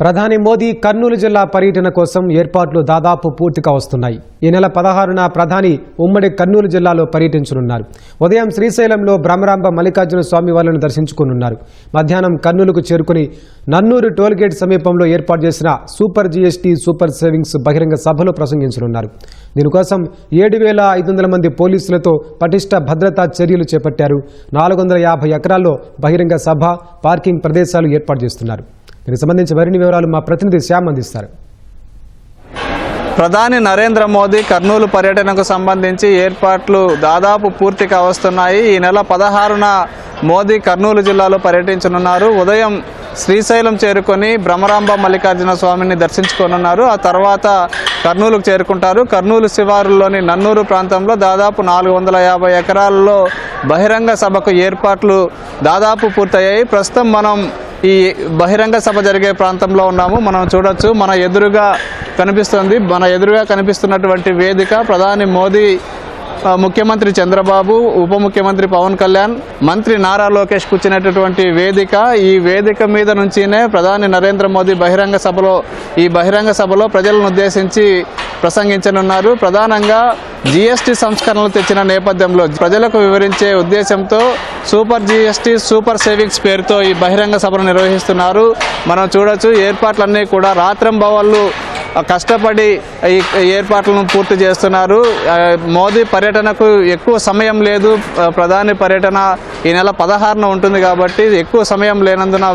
ప్రధాని మోదీ కర్నూలు జిల్లా పర్యటన కోసం ఏర్పాట్లు దాదాపు పూర్తిగా వస్తున్నాయి. ఈ నెల పదహారున ప్రధాని ఉమ్మడి కర్నూలు జిల్లాలో పర్యటించనున్నారు. ఉదయం శ్రీశైలంలో భ్రమరాంబ మల్లికార్జున స్వామి వారిని దర్శించుకోనున్నారు. మధ్యాహ్నం కర్నూలుకు చేరుకుని నన్నూరు టోల్గేట్ సమీపంలో ఏర్పాటు చేసిన సూపర్ జీఎస్టీ సూపర్ సేవింగ్స్ బహిరంగ సభలో ప్రసంగించనున్నారు. దీనికోసం ఏడు వేల ఐదు వందల మంది పోలీసులతో పటిష్ట భద్రతా చర్యలు చేపట్టారు. నాలుగు వందల యాభై ఎకరాల్లో బహిరంగ సభ పార్కింగ్ ప్రదేశాలు ఏర్పాటు చేస్తున్నారు. దీనికి సంబంధించి మరిన్ని వివరాలు మా ప్రతినిధి శ్యామ్ అందిస్తారు. ప్రధాని నరేంద్ర మోదీ కర్నూలు పర్యటనకు సంబంధించి ఏర్పాట్లు దాదాపు పూర్తిగా వస్తున్నాయి. ఈ నెల పదహారున మోదీ కర్నూలు జిల్లాలో పర్యటించనున్నారు. ఉదయం శ్రీశైలం చేరుకొని భ్రమరాంబ మల్లికార్జున స్వామిని దర్శించుకోనున్నారు. ఆ తర్వాత కర్నూలుకు చేరుకుంటారు. కర్నూలు శివారులోని నన్నూరు ప్రాంతంలో దాదాపు నాలుగు వందల యాభై ఎకరాల్లో బహిరంగ సభకు ఏర్పాట్లు దాదాపు పూర్తయ్యాయి. ప్రస్తుతం మనం ఈ బహిరంగ సభ జరిగే ప్రాంతంలో ఉన్నాము. మనం చూడొచ్చు మన ఎదురుగా కనిపిస్తుంది మన ఎదురుగా కనిపిస్తున్నటువంటి వేదిక ప్రధాని మోదీ ముఖ్యమంత్రి చంద్రబాబు ఉప ముఖ్యమంత్రి పవన్ కళ్యాణ్ మంత్రి నారా లోకేష్ కూర్చునేటటువంటి వేదిక. ఈ వేదిక మీద నుంచినే ప్రధాని నరేంద్ర మోదీ బహిరంగ సభలో ఈ బహిరంగ సభలో ప్రజలను ఉద్దేశించి ప్రసంగించనున్నారు. ప్రధానంగా జీఎస్టీ సంస్కరణలు తెచ్చిన నేపథ్యంలో ప్రజలకు వివరించే ఉద్దేశంతో సూపర్ జీఎస్టీ సూపర్ సేవింగ్స్ పేరుతో ఈ బహిరంగ సభను నిర్వహిస్తున్నారు. మనం చూడొచ్చు ఏర్పాట్లన్నీ కూడా రాత్రం భవన్లు కష్టపడి ఈ ఏర్పాట్లను పూర్తి చేస్తున్నారు. మోదీ పర్యటనకు ఎక్కువ సమయం లేదు. ప్రధాని పర్యటన ఈ నెల పదహారున ఉంటుంది కాబట్టి ఎక్కువ సమయం లేనందున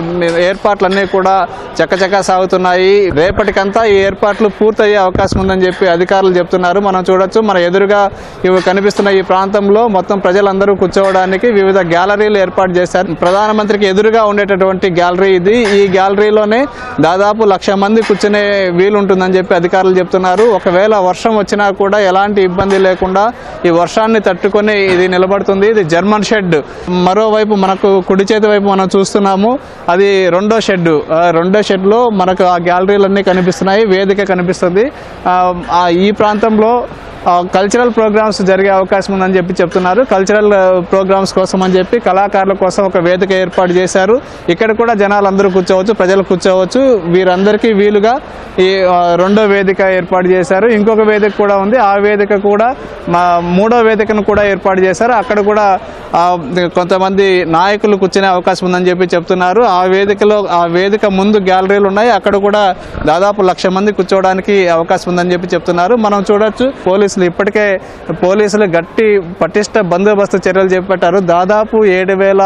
ఏర్పాట్లన్నీ కూడా చక్కచక్క సాగుతున్నాయి. రేపటికంతా ఈ ఏర్పాట్లు పూర్తయ్యే అవకాశం ఉందని చెప్పి అధికారులు చెప్తున్నారు. మనం చూడొచ్చు. మన ఎదురుగా ఇవి కనిపిస్తున్న ఈ ప్రాంతంలో మొత్తం ప్రజలందరూ కూర్చోవడానికి వివిధ గ్యాలరీలు ఏర్పాటు చేశారు. ప్రధానమంత్రికి ఎదురుగా ఉండేటటువంటి గ్యాలరీ ఇది. ఈ గ్యాలరీలోనే దాదాపు లక్ష మంది కూర్చునే వీలుంటుందని అని చెప్పి అధికారులు చెప్తున్నారు. ఒకవేళ వర్షం వచ్చినా కూడా ఎలాంటి ఇబ్బంది లేకుండా ఈ వర్షాన్ని తట్టుకొని ఇది నిలబడుతుంది. ఇది జర్మన్ షెడ్. మరోవైపు మనకు కుడి చేతి వైపు మనం చూస్తున్నాము. అది రెండో షెడ్. రెండో షెడ్లో మనకు ఆ గ్యాలరీలన్నీ కనిపిస్తున్నాయి. వేదిక కనిపిస్తుంది. ఈ ప్రాంతంలో కల్చరల్ ప్రోగ్రామ్స్ జరిగే అవకాశం ఉందని చెప్పి చెప్తున్నారు. కల్చరల్ ప్రోగ్రామ్స్ కోసం అని చెప్పి కళాకారుల కోసం ఒక వేదిక ఏర్పాటు చేశారు. ఇక్కడ కూడా జనాలు అందరూ కూర్చోవచ్చు ప్రజలు కూర్చోవచ్చు. వీరందరికీ వీలుగా ఈ రెండో వేదిక ఏర్పాటు చేశారు. ఇంకొక వేదిక కూడా ఉంది. ఆ వేదిక కూడా మా మూడో వేదికను కూడా ఏర్పాటు చేశారు. అక్కడ కూడా కొంతమంది నాయకులు కూర్చునే అవకాశం ఉందని చెప్పి చెప్తున్నారు. ఆ వేదికలో ఆ వేదిక ముందు గ్యాలరీలు ఉన్నాయి. అక్కడ కూడా దాదాపు లక్ష మంది కూర్చోవడానికి అవకాశం ఉందని చెప్పి చెప్తున్నారు. మనం చూడొచ్చు పోలీసులు ఇప్పటికే పోలీసులు గట్టి పటిష్ట బందోబస్తు చర్యలు చేపట్టారు. దాదాపు ఏడు వేల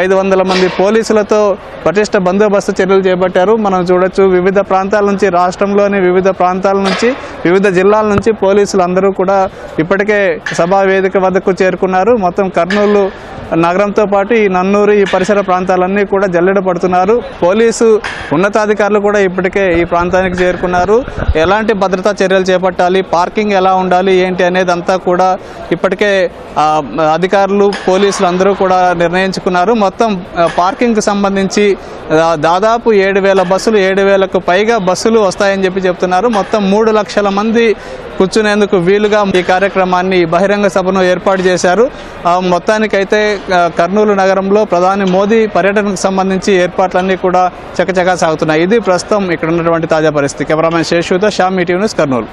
ఐదు వందల మంది పోలీసులతో పటిష్ట బందోబస్తు చర్యలు చేపట్టారు. మనం చూడొచ్చు వివిధ ప్రాంతాల నుంచి రాష్ట్రంలోని వివిధ ప్రాంతాల నుంచి వివిధ జిల్లాల నుంచి పోలీసులు అందరూ కూడా ఇప్పటికే సభా వేదిక వద్దకు చేరుకున్నారు. మొత్తం కర్నూలు నగరంతో పాటు ఈ నన్నూరు ఈ పరిసర ప్రాంతాలన్నీ కూడా జల్లెడ పడుతున్నారు. పోలీసు ఉన్నతాధికారులు కూడా ఇప్పటికే ఈ ప్రాంతానికి చేరుకున్నారు. ఎలాంటి భద్రతా చర్యలు చేపట్టాలి? పార్కింగ్ ఎలా ఉండాలి? ఏంటి అనేది అంతా కూడా ఇప్పటికే అధికారులు పోలీసులు అందరూ కూడా నిర్ణయించుకున్నారు. మొత్తం పార్కింగ్కి సంబంధించి దాదాపు ఏడు వేల బస్సులు ఏడు వేలకు పైగా బస్సులు వస్తాయని చెప్పి చెప్తున్నారు. మొత్తం మూడు లక్షల మంది కూర్చునేందుకు వీలుగా ఈ కార్యక్రమాన్ని బహిరంగ సభను ఏర్పాటు చేశారు. మొత్తానికైతే కర్నూలు నగరంలో ప్రధాని మోదీ పర్యటనకు సంబంధించి ఏర్పాట్లన్నీ కూడా చకచకా సాగుతున్నాయి. ఇది ప్రస్తుతం ఇక్కడ ఉన్నటువంటి తాజా పరిస్థితి. కెమెరామెన్ శేషుతో శ్యామ్ మీటివ్ న్యూస్ కర్నూలు.